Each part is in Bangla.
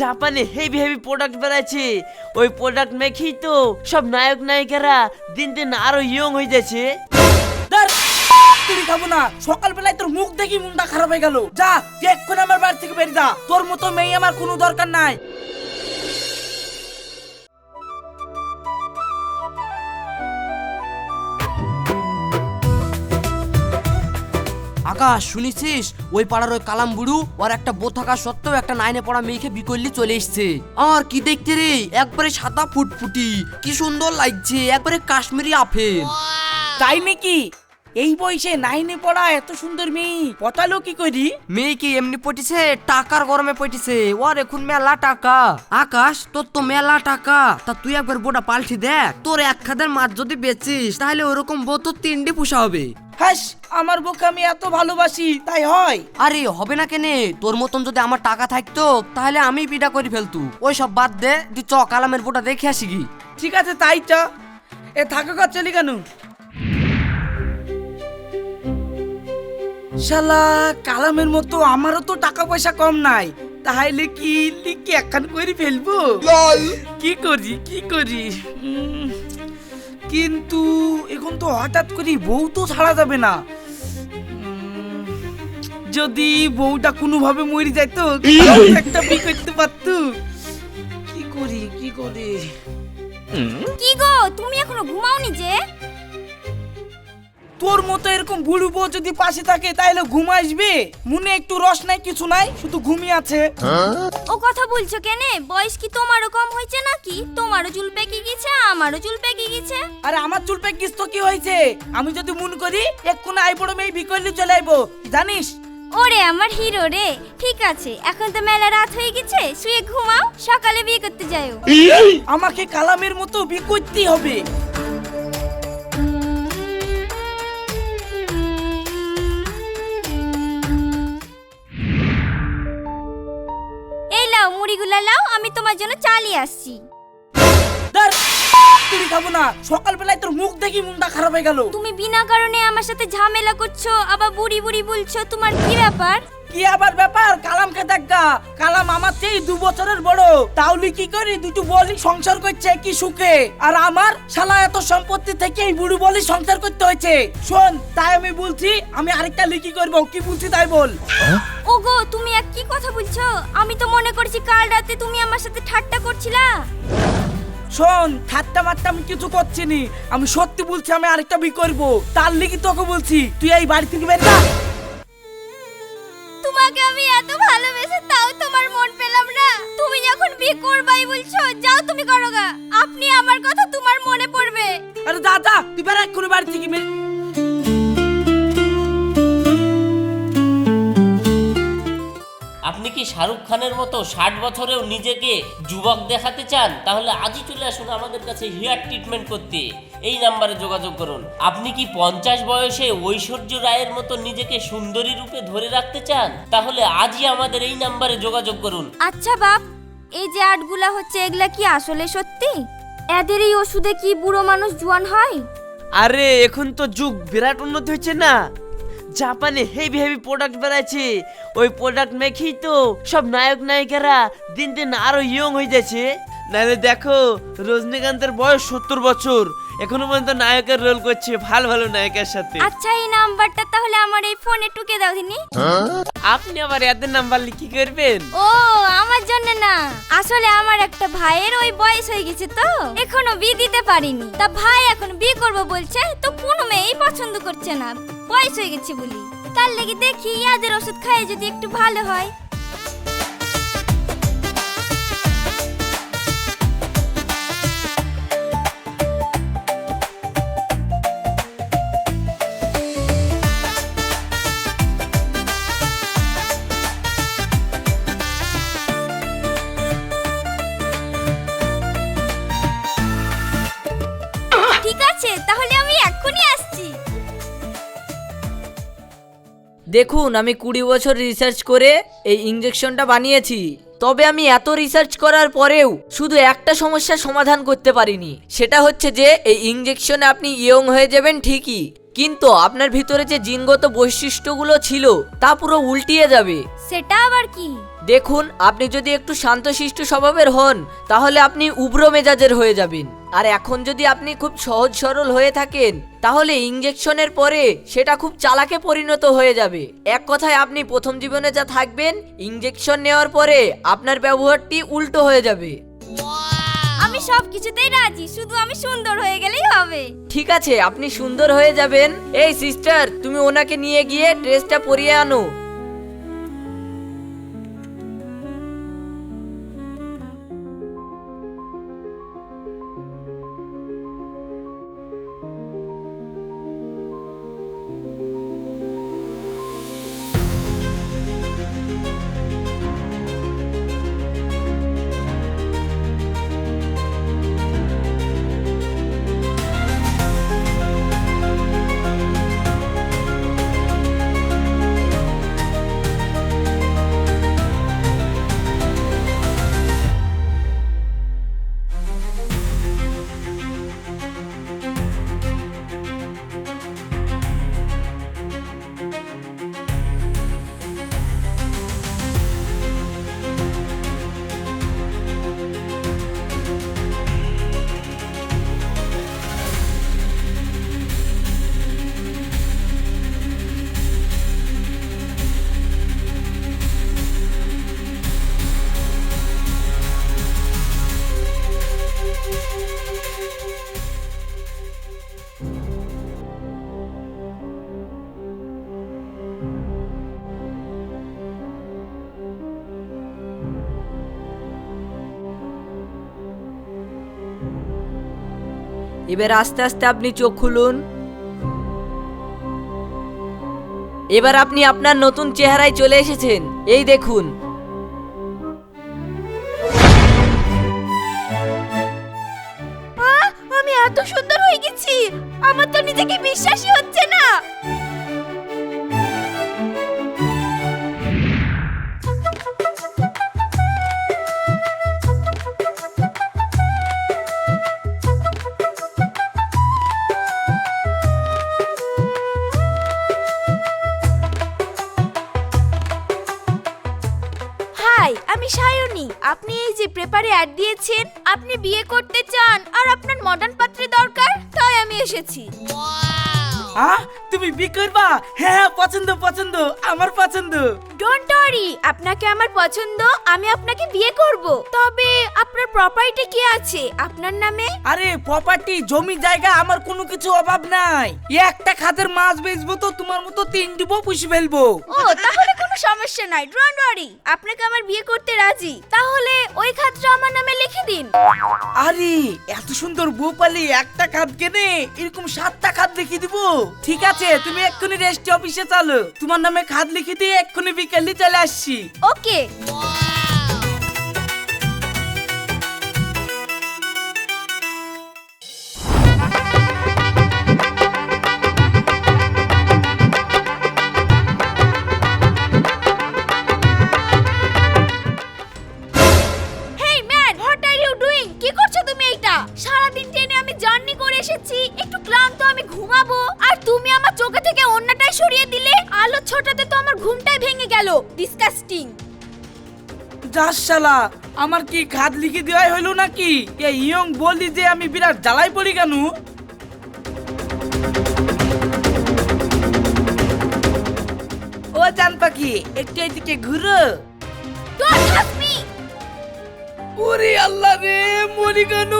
জাপানে হেভি হেভি প্রোডাক্ট বেড়াচ্ছে ওই প্রোডাক্ট মেখেই তো সব নায়ক, নায়িকারা দিন দিন আরও ইয়ং হয়ে যাচ্ছে। খাব না। সকালবেলায় তোর মুখ দেখি মনটা খারাপ হয়ে গেল। যা এক্ষুনি আমার বাড়ি থেকে বেরিয়ে যা। তোর মতো মেয়ে আমার কোনো দরকার নাই। আকাশ শুনেছিস? ওই পাড়ার ওই কালাম বুড়ু ওর একটা বো থাকা সত্ত্বেও একটা নাইনে পড়া মেয়েকে বিকল্লি চলে এসছে। আর কি দেখতে রে? একবারে সাদা ফুটফুটি। কি সুন্দর লাগছে একবারে কাশ্মীরি আপেল। তাই নাকি? এই বয়সে নাইনে পড়া এত সুন্দর মেয়ে পটালো কি করি? মেয়ে কি এমনি পটিছে টাকার গরমে পটিছে। ওর এখন মেলা টাকা। আকাশ তোর তো মেলা টাকা। তা তুই একবার বোটা পাল্টি দেখ। তোর এক খাদের মাছ যদি বেচিস তাহলে ওরকম বউ তোর তিনটে পুষা হবে। হাস আমার বউকে আমি এত ভালোবাসি তাই হয়। আরে হবে না কেনে? তোর মতন যদি আমার টাকা থাকতো তাহলে আমি বিটা করে ফেলতু। ওই সব বাদ দে তুই চ কালামের বোটা দেখে আসি কি ঠিক আছে তাই চ। এ থাকা কর চলি কেন? শালা কালামের মতো আমারও তো টাকা পয়সা কম নাই। তাহলে কি লিখে একখান করে ফেলব? কি করি কি করি? কিন্তু এখন তো হঠাৎ করে বউ তো ছাড়া যাবে না। যদি বউটা কোনোভাবে মরে যাইতো একটা বি করতে পারতো। কি করি কি করি? কি গো তুমি এখনও ঘুমাওনি যে? তোর মতো এরকম বুড়ো বউ যদি পাশে থাকে তাহলে ঘুম আসবে? মনে একটু রস নাই কিছু নাই শুধু ঘুমিয়ে আছে। ও কথা বলছো কেনে? বয়স কি তোমারও কম হয়েছে নাকি? তোমারও চুল পেকে গেছে আমারও চুল পেকে গেছে। আরে আমার চুল পেকে পেকিস তো কি হয়েছে? আমি যদি মন করি এক্ষুনি আই বড় মেয়ে বিকল্লি চলে আইবো। জানিস? ওরে আমার হিরো রে। ঠিক আছে এখন তো মেলা রাত হয়ে গেছে শুয়ে ঘুমাও সকালে বিয়ে করতে যাও আমাকে কালামের মতো বিয়ে করতেই হবে। লাও মুড়িগুলা লাও আমি তোমার জন্য চালিয়ে আসছি। ধর, তুই খাব না। সকালবেলায় তোর মুখ দেখি মনটা খারাপ হয়ে গেল। তুমি বিনা কারণে আমার সাথে ঝামেলা করছ আবার বুড়ি বুড়ি বলছো তোমার কি ব্যাপার? কি আবার ব্যাপার? কালামকে দেখা কালাম আমার চেয়ে দু বছরের বড়। তাহলে কি করি? দুটো বলি সংসার করছে কি সুখে। আর আমার শালা এত সম্পত্তি থেকে এই বুড়ো বলি সংসার করতে হয়েছে। শোন তাই আমি বলছি আমি আরেকটা লিখি করব। কি বলছি তাই বল। ওগো তুমি এক কি কথা বলছো? আমি তো মনে করছি কাল রাতে তুমি আমার সাথে ঠাট্টা করছিলা। শোন ঠাট্টা মাট্টা আমি কিছু করছি নি। আমি সত্যি বলছি আমি আরেকটা বি করব। তার লিখি তোকে বলছি তুই এই বাড়ি থেকে বের যা তোমাকে আমি এত ভালোবেসে তাও তোমার মন পেলাম না। তুমি যখন বিয়ে করবাই বলছো যাও তুমি করো গা আপনি আমার কথা তোমার মনে পড়বে। আরে দাদা তুই বের এক্ষুনি বাড়ি থেকে বের। শাহরুখ খানের মতো ষাট বছরেও নিজেকে যুবক দেখাতে চান তাহলে আজই চলে আসুন আমাদের কাছে হেয়ার ট্রিটমেন্ট করতে। এই নাম্বারে যোগাযোগ করুন। আপনি কি পঞ্চাশ বয়সে ঐশ্বর্য রায়ের মতো নিজেকে সুন্দরী রূপে ধরে রাখতে চান? তাহলে আজই আমাদের এই নাম্বারে যোগাযোগ করুন। আচ্ছা বাপ এই যে আটগুলা হচ্ছে এগুলা কি আসলে সত্যি? এদের এই ওষুধে কি বুড়ো মানুষ জোয়ান হয়? আরে এখন তো যুগ বিরাট উন্নতি হচ্ছে না। জাপানে হেভি হেভি প্রোডাক্ট বেড়াচ্ছে ওই প্রোডাক্ট মেখেই তো সব নায়ক নায়িকারা দিন দিন আরও ইয়ং হয়ে যাচ্ছে। নাহলে দেখো রজনীকান্তের বয়স সত্তর বছর। এখনও পর্যন্ত নায়কের রোল করছে ভালো ভালো নায়কের সাথে। আচ্ছা এই নাম্বারটা তাহলে আমার এই ফোনে টুকে দাও দিনি। আপনি আবার এদের নাম্বার কি করবেন? ও আমার জন্য না। আসলে আমার একটা ভাইয়ের ওই বয়স হয়ে গেছে তো। এখনও বিয়ে দিতে পারিনি। তা ভাই এখন বিয়ে করব বলছে তো কোনো মেয়েই পছন্দ করছে না। বয়স হয়ে গেছে বলি। তার লেগে দেখি ইয়াদের ওষুধ খাইয়ে যদি একটু ভালো হয়। দেখুন আমি কুড়ি বছর রিসার্চ করে এই ইঞ্জেকশনটা বানিয়েছি। তবে আমি এত রিসার্চ করার পরেও শুধু একটা সমস্যার সমাধান করতে পারিনি। সেটা হচ্ছে যে এই ইঞ্জেকশনে আপনি ইয়ং হয়ে যাবেন ঠিকই কিন্তু আপনার ভিতরে যে জিনগত বৈশিষ্ট্যগুলো ছিল তা পুরো উল্টিয়ে যাবে। সেটা আবার কি? দেখুন আপনি যদি একটু শান্তশিষ্ট স্বভাবের হন তাহলে আপনি উগ্র মেজাজের হয়ে যাবেন। আর এখন যদি আপনি খুব সহজ সরল হয়ে থাকেন তাহলে ইঞ্জেকশনের পরে সেটা খুব চালাকে পরিণত হয়ে যাবে। এক কথায় আপনি প্রথম জীবনে যা থাকবেন ইঞ্জেকশন নেওয়ার পরে আপনার ব্যবহারটি উল্টো হয়ে যাবে। আমি সব কিছুতেই রাজি শুধু আমি সুন্দর হয়ে গেলেই হবে। ঠিক আছে আপনি সুন্দর হয়ে যাবেন। এই সিস্টার তুমি ওনাকে নিয়ে গিয়ে ড্রেসটা পরিয়ে আনো। এবার আস্তে আস্তে আপনি চোখ খুলুন। এবার আপনি আপনার নতুন চেহারায় চলে এসেছেন। এই দেখুন। আমি এত সুন্দর হয়ে গেছি। আমার তো নিজেকে বিশ্বাসই হচ্ছে অ্যাড দিয়েছেন আপনি বিয়ে করতে চান আর আপনার মডার্ন পাত্রী দরকার তাই আমি এসেছি। হ্যাঁ তুমি বি করবা? হ্যাঁ হ্যাঁ, পছন্দ পছন্দ আমার পছন্দ। ডোন্ট ওয়ারি আপনাকে আমার পছন্দ আমি আপনাকে বিয়ে করব। তবে আপনার প্রপার্টি কি আছে? আপনার নামে? আরে প্রপার্টি জমি জায়গা আমার কোনো কিছু অভাব নাই। একটা খাদের মাছ বেচবো তো তোমার মতো তিন দিব পুষে ফেলব। ও তাহলে কোনো সমস্যা নাই ডোন্ট ওয়ারি আপনাকে আমার বিয়ে করতে রাজি। তাহলে ওই খাতটা আমার নামে লিখে দিন। আরে এত সুন্দর বউ পালি একটা খাদ কেনে এরকম সাতটা খাদ লিখে দিব? ঠিক আছে, তুমি এক্ষুনি রেস্ট অফিসে চালো। তোমার নামে খাদ লিখে দিয়ে এক্ষুনি বিকেলে চলে আসছি। ওকে। থেকে অন্যটাই সরিয়ে দিলে আলো ছোটাতে তো আমার ঘুমটাই ভেঙে গেল। ডিসকাস্টিং যাস শালা আমার কি খাদ লিখে দেওয়াই হইল নাকি? এই ইয়ং বলি যে আমি বিরাট জ্বালাই পড়ি কেন? ও জান পাখি একটু এদিকে ঘুরো। ওরে আল্লাহ রে মরি কেন?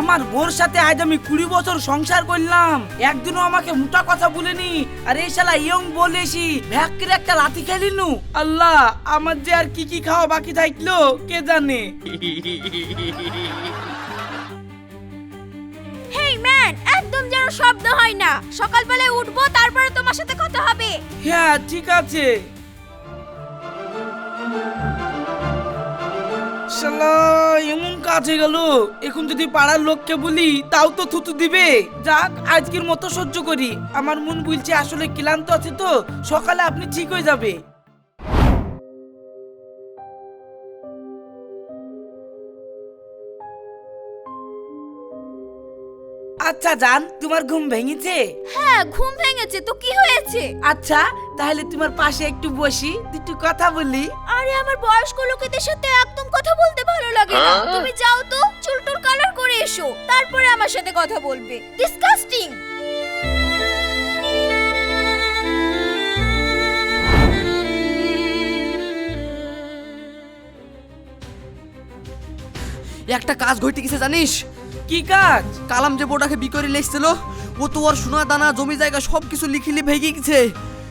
আমার বোর সাথে আজ আমি কুড়ি বছর সংসার করলাম। একদিনও আমাকে মোটা কথা বলেনি। আর এই শালা ইয়ং বলেছি ভ্যাকের একটা লাথি খেলিনু আল্লাহ আমার যে আর কি কি খাওয়া বাকি থাকল কে জানে? হেই ম্যান একদম যেন শব্দ হয় না। সকালবেলায় উঠবো তারপরে তোমার সাথে কথা হবে। হ্যাঁ ঠিক আছে। শালা এমন হয়ে গেল। এখন যদি পাড়ার লোককে বলি তাও তো থুতু দিবে। যাক আজকের মতো সহ্য করি। আমার মন বলছে আসলে ক্লান্ত আছে তো সকালে আপনি ঠিক হয়ে যাবে। আচ্ছা জান তোমার ঘুম ভেঙেছে? হ্যাঁ ঘুম ভেঙেছে। তো কি হয়েছে? আচ্ছা তাহলে তোমার পাশে একটু বসি দুটো কথা বলি। আরে আমার বয়স্ক লোকেদের সাথে একদম কথা বলতে ভালো লাগে না। তুমি যাও তো চুল টুল কালার করে এসো। তারপরে আমার সাথে কথা বলবে। ডিসকাস্টিং একটা কাজ ঘটে গেছে জানিস? কি কাজ? কালাম যে বোটাকে বি করে লেখছিল ও তো ওর সোনা দানা জমি জায়গা সব কিছু লিখিলি ভেঙে গেছে।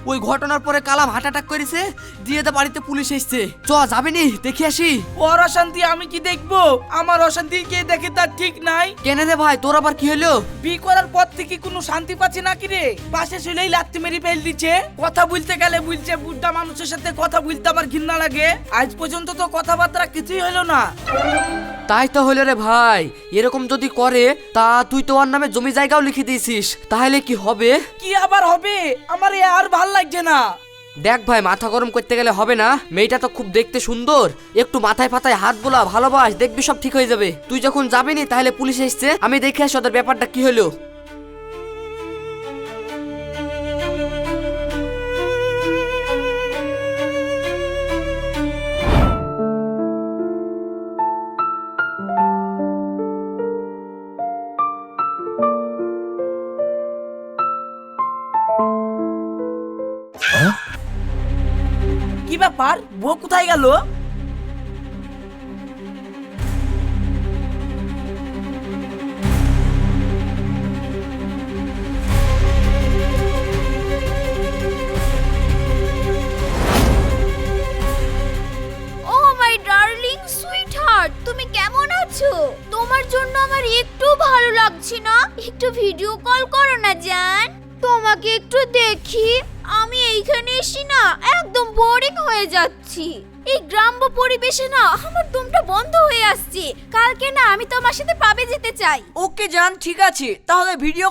ওই ঘটনার পরে কালাম হার্ট অ্যাটাক করেছে দিয়ে দে বাড়িতে পুলিশ এসছে। চ যাবিনি দেখে আসি। ওর অশান্তি আমি কি দেখব? আমার অশান্তি কে দেখে তার ঠিক নাই? কেনে রে ভাই তোর আবার কি হলো বি করার পর থেকে কোনো শান্তি পাচ্ছি না কি রে? পাশে শুলেই লাত্তি মেরে ফেল দিচ্ছে। কথা বলতে গেলে বলছে বুদ্ধা মানুষের সাথে কথা বলতে আমার ঘৃণা লাগে। আজ পর্যন্ত তো কথাবার্তা কিছুই হলো না। তাই তো হলো রে ভাই এরকম যদি করে তা তুই তো ওর নামে জমি জায়গাও লিখে দিয়েছিস তাহলে কি হবে? কি আবার হবে? আমার আর ভালো লাগছে না। দেখ ভাই, মাথা গরম করতে গেলে হবে না। মেয়েটা তো খুব দেখতে সুন্দর। একটু মাথায় ফাতায় হাত বোলা, ভালোবাস, দেখবি সব ঠিক হয়ে যাবে। তুই যখন যাবি নি তাহলে পুলিশ এসছে। আমি দেখে আসি ওদের ব্যাপারটা কি হলো। কি ব্যাপার? বউ কোথায় গেল? তুমি কেমন আছো? তোমার জন্য আমার একটু ভালো লাগছে না। একটু ভিডিও কল করো না, জান। তোমাকে একটু দেখি। আমি এইখানে এসি না একদম বোরিং হয়ে যাচ্ছি। এই গ্রাম্য পরিবেশে না আমার দমটা বন্ধ হয়ে আসছে। কালকে না আমি তোমার সাথে পাবে যেতে চাই। ওকে যান ঠিক আছে। তাহলে ভিডিও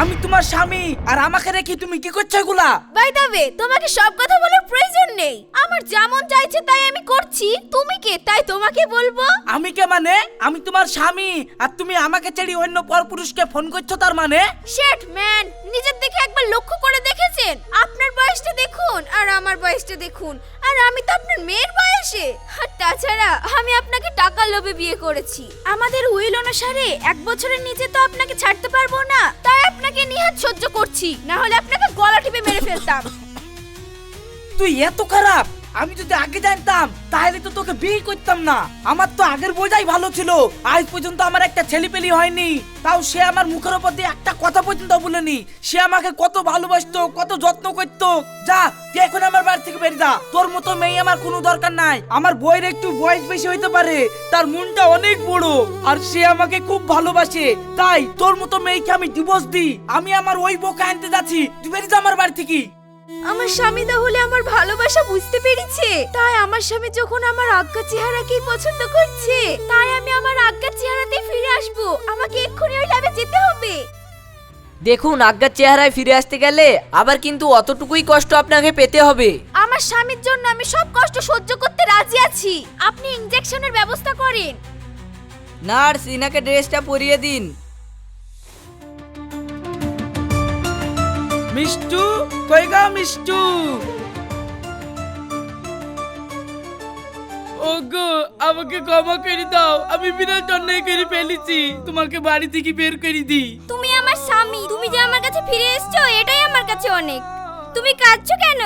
আমি তোমার স্বামী আর আমাকে রেখে তুমি কি করছ এগুলা? বাই দ্য ওয়ে তোমাকে সব কথা বলার প্রয়োজন নেই। আমার যেমন চাইছে তাই আমি করছি। তুমি কে? তাই তোমাকে বলব? আমি কে মানে? আমি তোমার স্বামী আর তুমি আমাকে ছেড়ে অন্য পরপুরুষকে ফোন করছ তার মানে? শেট ম্যান নিজের দিকে একবার লক্ষ্য করে দেখেছেন? আপনার বয়সটা দেখুন, আর আমার বয়সটা দেখুন, আর আমি তো আপনার মেয়ের বয়সে। আর তাছাড়া, আমি আপনাকে টাকার লোভে বিয়ে করেছি। আমাদের উইল অনুসারে, এক বছরের নিচে তো আপনাকে ছাড়তে পারব না, তাই আপনাকে নিহাত সহ্য করছি। না হলে আপনাকে গলা টিপে মেরে ফেলতাম। তুই এত খারাপ! আমি যদি আগে জানতাম, তাহলে তো তোকে বিয়ে করতাম না। আমার তো আগের বোঝাই ভালো ছিল। আজ পর্যন্ত আমার একটা ছেলেপেলি হয়নি। তাও সে আমার মুখের উপর দিয়ে একটা কথা পর্যন্ত বলেনি। সে আমাকে কত ভালোবাসতো, কত যত্ন করতো। যা এখন আমার বাড়ি থেকে বেরিয়ে যা। তোর মতো মেয়ে আমার কোনো দরকার নাই। আমার বইয়ের একটু বয়স বেশি হইতে পারে। তার মনটা অনেক বড়। আর সে আমাকে খুব ভালোবাসে। তাই তোর মতো মেয়েকে আমি ডিভোর্স দিই। আমি আমার ওই বউকে আনতে যাচ্ছি। তুই বেরিয়ে যা আমার বাড়ি থেকে। আমার স্বামী তাহলে আমার ভালোবাসা বুঝতে পেরেছে। তাই আমার স্বামী যখন আমার আজ্ঞা চেহারাকেই পছন্দ করছে তাই আমি আমার আজ্ঞা চেহারাতেই ফিরে আসব। আমাকে এক্ষুনি ওই ল্যাবে যেতে হবে। দেখুন আজ্ঞার চেহারায় ফিরে আসতে গেলে আবার কিন্তু অতটুকুই কষ্ট আপনাকে পেতে হবে। আমার স্বামীর জন্য আমি সব কষ্ট সহ্য করতে রাজি আছি। আপনি ইনজেকশনের ব্যবস্থা করেন। নার্স ইনাকে ড্রেসটা পরিয়ে দিন। মিষ্টু, কই মিষ্টু? ওগো, আমাকে ক্ষমা করে দাও, আমি বিরাট অন্যায় করে ফেলেছি। তোমাকে বাড়ি থেকে বের করে দিই। তুমি আমার স্বামী, তুমি যে আমার কাছে ফিরে এসছো, এটাই আমার কাছে অনেক। তুমি কাঁদছো কেন?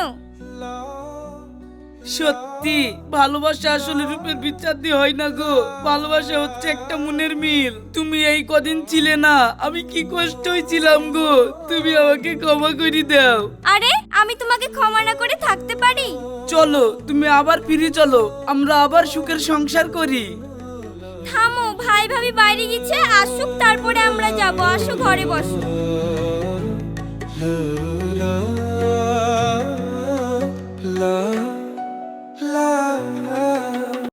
সত্যি ভালোবাসা আসলে রূপের বিচার দিয়ে হয় না গো ভালোবাসা হচ্ছে একটা মনের মিল তুমি এই কদিন ছিলে না আমি কি কষ্ট হয়েছিলাম গো তুমি আমাকে ক্ষমা করে দাও আরে আমি তোমাকে ক্ষমা না করে থাকতে পারি চলো তুমি আবার ফিরে চলো আমরা আবার সুখের সংসার করি থামো ভাই ভাবি বাইরে গেছে আসুক তারপরে আমরা যাব আসো ঘরে বসো